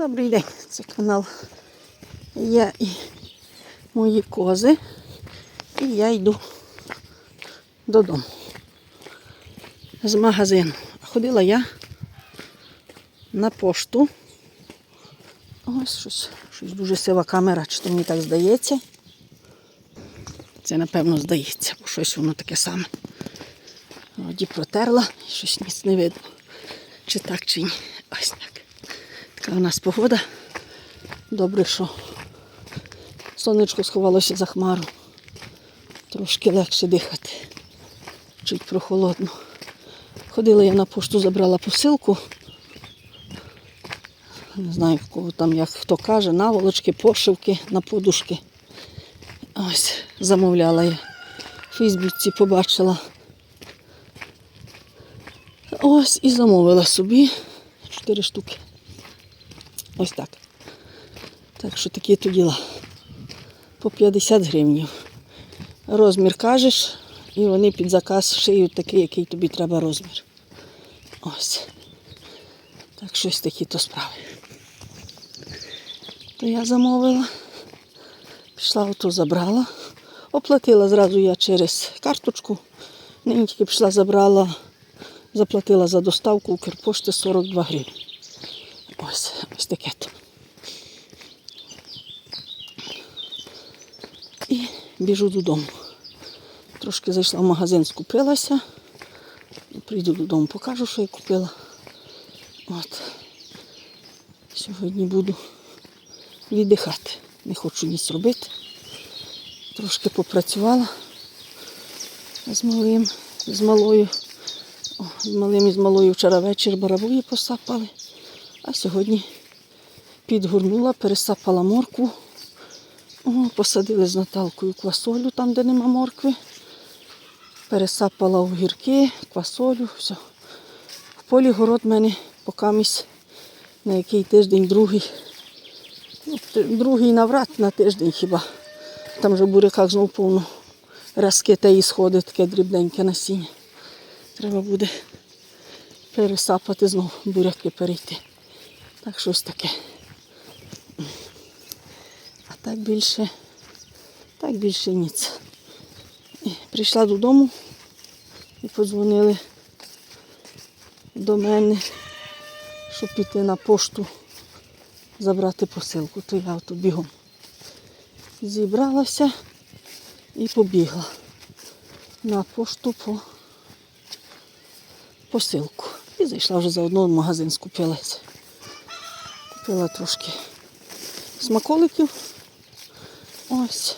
Добрий день, це канал. Я і мої кози. І я йду додому. З магазину. Ходила я на пошту. Ось щось, щось дуже сива камера, чи то мені так здається. Це, напевно, здається, бо щось воно таке саме. Вроді протерла, щось ніц не видно. Чи так, чи ні. Ось так. Така у нас погода. Добре, що сонечко сховалося за хмару. Трошки легше дихати. Чуть прохолодно. Ходила я на пошту, забрала посилку. Не знаю, в кого там, як хто каже, наволочки, пошивки на подушки. Ось, замовляла я. В Фейсбуці побачила. Ось і замовила собі 4 штуки. Ось так. Так що такі то діла. По 50 гривень. Розмір кажеш, і вони під заказ шиють такий, який тобі треба розмір. Ось. Так щось такі то справи. То я замовила. Пішла ото забрала. Оплатила зразу я через карточку. Нині тільки пішла, забрала, заплатила за доставку Укрпошти 42 гривні. Ось, ось таке. І біжу додому. Трошки зайшла в магазин, скупилася. Прийду додому, покажу, що я купила. От. Сьогодні буду віддихати. Не хочу ніч робити. Трошки попрацювала з малим, з малою. О, з малим і з малою вчора вечір барабуї посапали. А сьогодні підгорнула, пересапала моркву. О, посадили з Наталкою квасолю там, де нема моркви. Пересапала огірки, квасолю, все. В полі город в мене покамість на який тиждень, другий. Ну, другий наврат на тиждень хіба. Там вже в буряках знов повно разки та і сходить, таке дрібненьке насіння. Треба буде пересапати знову буряки перейти. Так щось таке. А так більше, так більше ніц. І Прийшла додому і подзвонили до мене, щоб піти на пошту забрати посилку. То я ото бігом зібралася і побігла на пошту по посилку. І зайшла вже заодно в магазин, скупилася. Купила трошки смаколиків. Ось.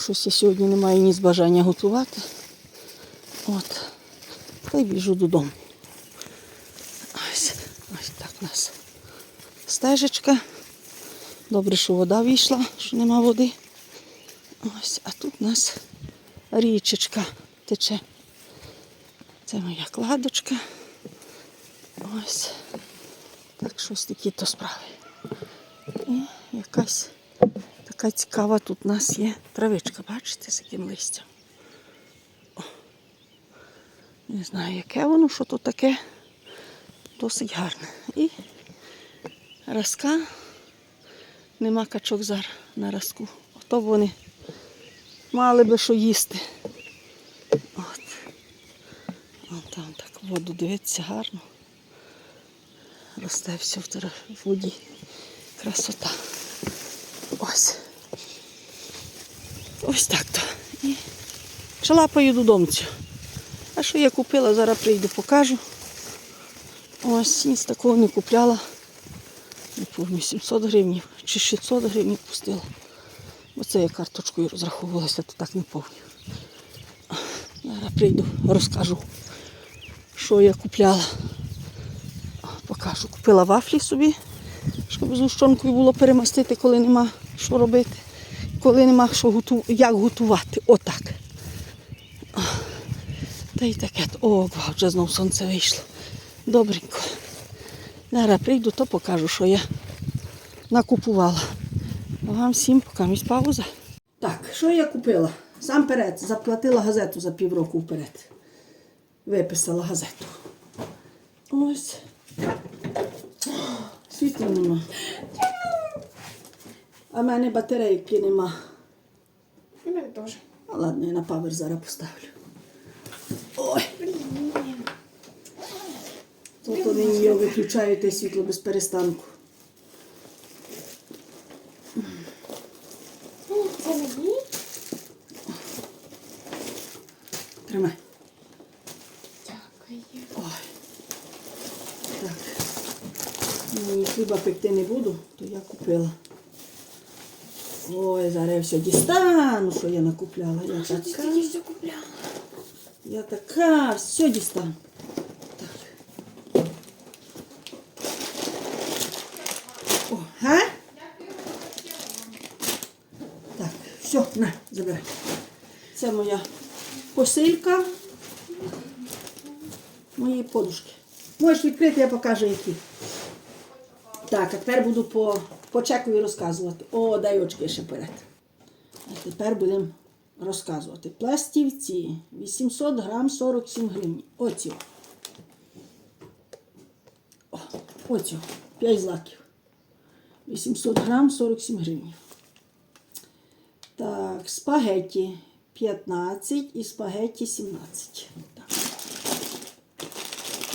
Щось я сьогодні не маю ні з бажання готувати. От. Та й біжу додому. Ось, ось так у нас стежечка. Добре, що вода вийшла, що нема води. Ось, а тут у нас річечка тече. Це моя кладочка. Ось. Так щось такі то справи. І якась така цікава тут у нас є травичка, бачите, з яким листям. О. Не знаю, яке воно, що тут таке. Досить гарне. І разка. Нема качок зараз на разку. Ото вони мали би що їсти. От. Вон там так воду дивиться гарно. Росте все в воді. Красота. Ось. Ось так то. І шалапаю додому. А що я купила, зараз прийду, покажу. Ось, ніц такого не купляла. Не пам'ятаю, 700 гривень чи 600 гривень пустила. Бо це я карточкою розраховувалася, то так не пам'ятаю. Зараз прийду, розкажу, що я купляла. Покажу. Купила вафлі собі, щоб з гущонкою було перемастити, коли нема що робити, коли нема що готу... як готувати. Отак. Та й таке. О, вау, вже знов сонце вийшло. Добренько. Зараз прийду, то покажу, що я накупувала. А вам всім поки місь пауза. Так, що я купила? Сам перед заплатила газету за півроку вперед. Виписала газету. Ось. Світла нема. А мене батарейки нема. У мене теж. Ну, ладно, я на павер зараз поставлю. Ой, тут вони її виключають те світло без перестанку. Ну, Це мені? Тримай. Дякую. Ой. Так. Ні, хліба пекти не буду, то я купила. Ой, зараз я все дістану, що я накупляла. Я Що ти така, тоді все купляла? я така, все дістану. Так. О, га? Так, все, на, забирай. Це моя посилька. Мої подушки. Можеш відкрити, я покажу які. Так, а тепер буду по, по чекові розказувати. О, дай очки ще перед. А тепер будемо розказувати. Пластівці 800 грам 47 гривень. Оці. О, оці. 5 злаків. 800 грам 47 гривень. Так, спагетті 15 і спагетті 17. Так.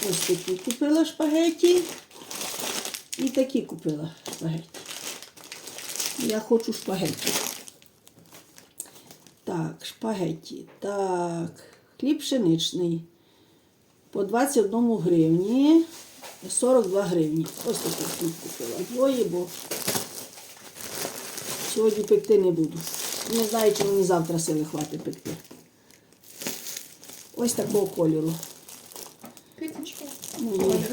Ось такі купила шпагеті. І такі купила шпагеті. Я хочу шпагеті. Так, шпагеті. Так, хліб пшеничний. По 21 гривні. 42 гривні. Ось такий хліб купила. Двоє, бо сьогодні пекти не буду. Не знаю, чи мені завтра сили хватить пекти. Ось такого кольору. Квіточки. Мої,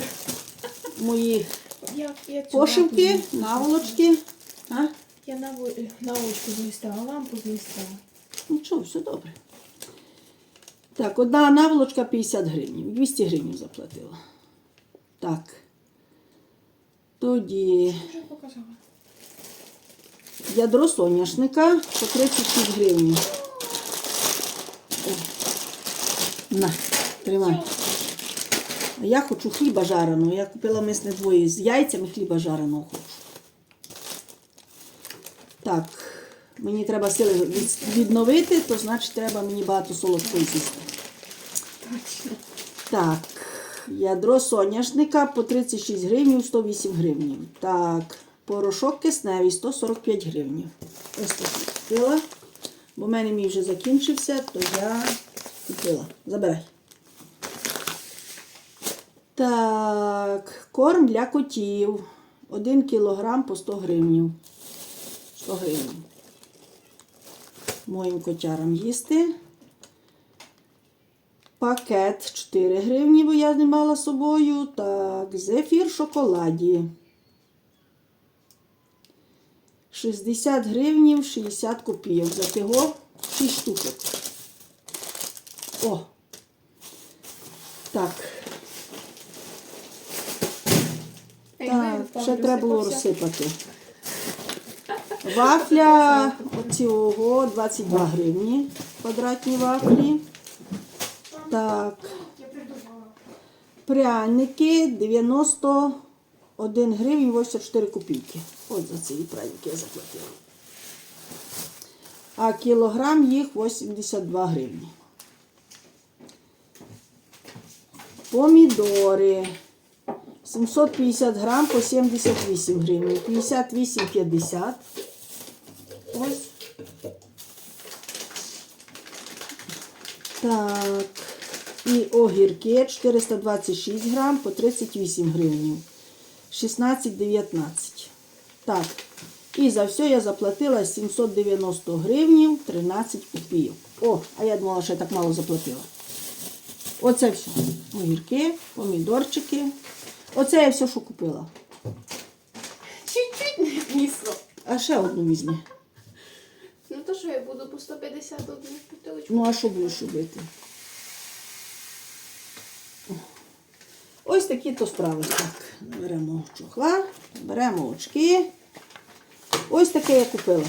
мої Я, я цю пошивки, змістила. наволочки. А? Я наву- наволочку змістила, лампу змістила. Нічого, все добре. Так, одна наволочка 50 гривень. 200 гривень заплатила. Так. Тоді Вже показала. ядро соняшника по 36 гривень. О. На, тримай. Я хочу хліба жареного. Я купила мисне двоє з яйцями хліба жареного хочу. Так, мені треба сили відновити, то значить треба мені багато солодкої з'їсти. Так, ядро соняшника по 36 гривень, 108 гривень. Так, порошок кисневий 145 гривень. Ось так купила. Бо в мене мій вже закінчився, то я купила. Забирай. Так, корм для котів. 1 кілограм по 100 гривень. 100 гривень. Моїм котярам їсти. Пакет 4 гривні, бо я не мала з собою. Так, зефір шоколаді. 60 гривнів 60 копійок. За того 6 штучок. О. Так. Так, ще треба було розсипати. Вафля оцього 22 гривні. Квадратні вафлі. Так. Пряники 91 гривень 84 копійки. От за ці пряники я заплатила. А кілограм їх 82 гривні. Помідори 750 грам по 78 гривень. 58,50. Ось. Так. І огірки 426 грам по 38 гривень. 16,19. Так. І за все я заплатила 790 гривень 13 копійок. О, а я думала, що я так мало заплатила. Оце все. Огірки, помідорчики. Оце я все, що купила. Чуть-чуть не вмісло. А ще одну візьми. Ну то що я буду по 151 бутилочку? Ну, а що будеш робити? Ось такі то справи. Так, беремо чохла, беремо очки. Ось таке я купила.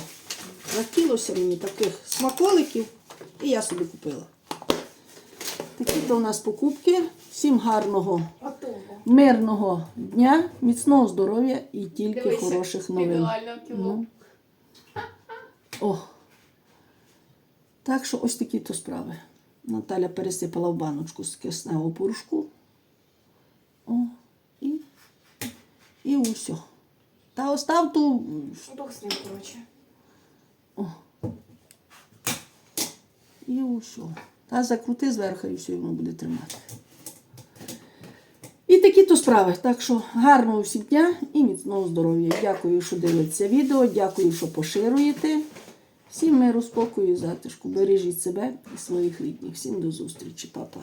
Захотілося мені таких смаколиків, і я собі купила. Такі то у нас покупки. Всім гарного. Мирного дня, міцного здоров'я і тільки Дивися, хороших новин. Ідеально кіло. Ну. О. Так що ось такі то справи. Наталя пересипала в баночку з кисневого порошку. О, і, і усе. Та остав ту. Бог з ним, коротше. І усе. Та закрути зверху і все, воно буде тримати. І такі то справи. Так що гарного всім дня і міцного здоров'я. Дякую, що дивитеся відео, дякую, що поширюєте. Всім миру, спокою затишку. Бережіть себе і своїх рідних. Всім до зустрічі, Па-па.